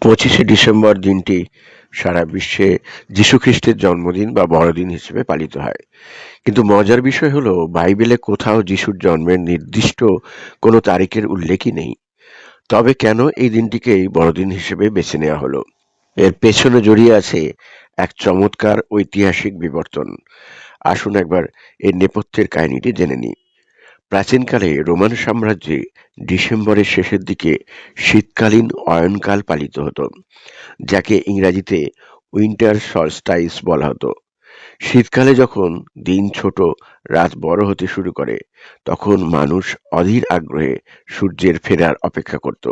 পঁচিশে ডিসেম্বর দিনটি সারা বিশ্বে যীশুখ্রিস্টের জন্মদিন বা বড়দিন হিসেবে পালিত হয়। কিন্তু মজার বিষয় হলো, বাইবেলে কোথাও যিশুর জন্মের নির্দিষ্ট কোনো তারিখের উল্লেখই নেই। তবে কেন এই দিনটিকেই বড়দিন হিসেবে বেছে নেওয়া হলো? এর পেছনে জড়িয়ে আছে এক চমৎকার ঐতিহাসিক বিবর্তন। আসুন একবার এর নেপথ্যের কাহিনীটি জেনে নিই। প্রাচীনকালে রোমান সাম্রাজ্যে ডিসেম্বরের শেষের দিকে শীতকালীন অয়নকাল পালিত হতো, যাকে ইংরাজিতে উইন্টার সলস্টাইস বলা হতো। শীতকালে যখন দিন ছোট, রাত বড় হতে শুরু করে, তখন মানুষ অধীর আগ্রহে সূর্যের ফেরার অপেক্ষা করত।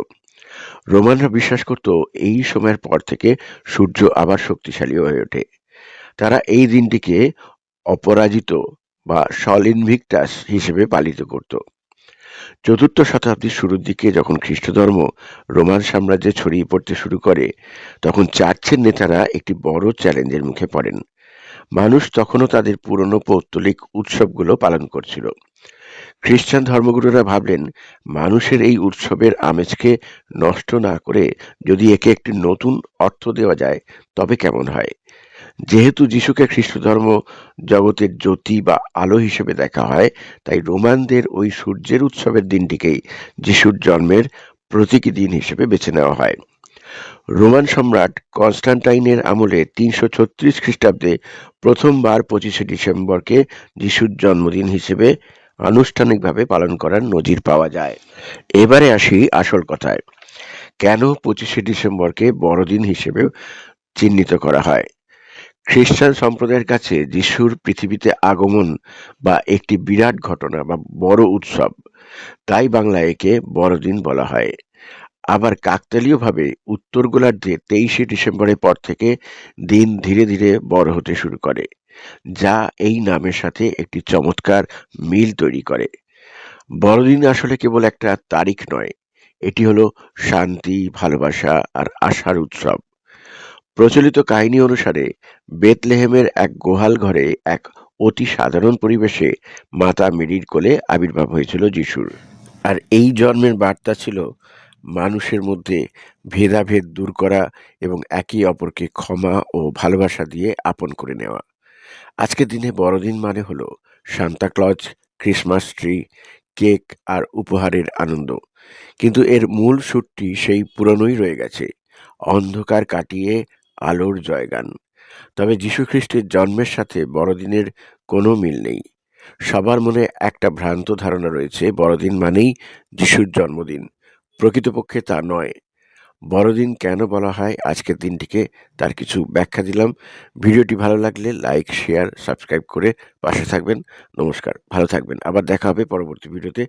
রোমানরা বিশ্বাস করত, এই সময়ের পর থেকে সূর্য আবার শক্তিশালী হয়ে ওঠে। তারা এই দিনটিকে অপরাজিত বা সল ইনভিক্টাস হিসেবে পালিত করত। চতুর্থ শতাব্দীর শুরুর দিকে যখন খ্রিস্টধর্ম রোমান সাম্রাজ্যে ছড়িয়ে পড়তে শুরু করে, তখন চার্চের নেতারা একটি বড় চ্যালেঞ্জের মুখে পড়েন। মানুষ তখনও তাদের পুরনো পৌত্তলিক উৎসবগুলো পালন করছিল। খ্রিস্টান ধর্মগুরুরা ভাবলেন, মানুষের এই উৎসবের আমেজকে নষ্ট না করে যদি একে একটি নতুন অর্থ দেওয়া যায়, তবে কেমন হয়? যেহেতু যিশুকে খ্রিস্ট ধর্ম জগতের জ্যোতি বা আলো হিসেবে দেখা হয়, তাই রোমানদের ওই সূর্যের উৎসবের দিনটিকেই যিশুর জন্মের প্রতীকী দিন হিসেবে বেছে নেওয়া হয়। রোমান সম্রাট কনস্টান্টাইনের আমলে তিনশো ছত্রিশ খ্রিস্টাব্দে প্রথমবার পঁচিশে ডিসেম্বরকে যিশুর জন্মদিন হিসেবে আনুষ্ঠানিকভাবে পালন করার নজির পাওয়া যায়। এবারে আসি আসল কথায়। কেন পঁচিশে ডিসেম্বরকে বড়দিন হিসেবে চিহ্নিত করা হয়? খ্রিস্টান সম্প্রদায়ের কাছে যিশুর পৃথিবীতে আগমন বা একটি বিরাট ঘটনা বা বড় উৎসব, তাই বাংলায় একে বড়দিন বলা হয়। আবার কাকতালীয়ভাবে উত্তর গোলার্ধে তেইশে ডিসেম্বরের পর থেকে দিন ধীরে ধীরে বড় হতে শুরু করে, যা এই নামের সাথে একটি চমৎকার মিল তৈরি করে। বড়দিন আসলে কেবল একটা তারিখ নয়, এটি হলো শান্তি, ভালোবাসা আর আশার উৎসব। প্রচলিত কাহিনী অনুসারে, বেতলেহেমের এক গোহাল ঘরে এক অতি সাধারণ পরিবেশে মাতা মেরির কোলে আবির্ভাব হয়েছিল যিশুর। আর এই জন্মের বার্তা ছিল মানুষের মধ্যে ভেদাভেদ দূর করা এবং একে অপরকে ক্ষমা ও ভালোবাসা দিয়ে আপন করে নেওয়া। আজকের দিনে বড়দিন মানে হলো Santa Claus Christmas tree, cake আর উপহারের আনন্দ। কিন্তু এর মূল সুরটি সেই পুরনোই রয়ে গেছে। অন্ধকার কাটিয়ে আলোর জয়গান। তবে যীশুখ্রিস্টের জন্মের সাথে বড়দিনের কোনো মিল নেই। সবার মনে একটা ভ্রান্ত ধারণা রয়েছে, বড়দিন মানেই যিশুর জন্মদিন। প্রকৃতপক্ষে তা নয়। বড়দিন কেন বলা হয়, আজকের দিনটিকে তার কিছু ব্যাখ্যা দিলাম। ভিডিওটি ভালো লাগলে লাইক, শেয়ার, সাবস্ক্রাইব করে পাশে থাকবেন। নমস্কার, ভালো থাকবেন। আবার দেখা হবে পরবর্তী ভিডিওতে।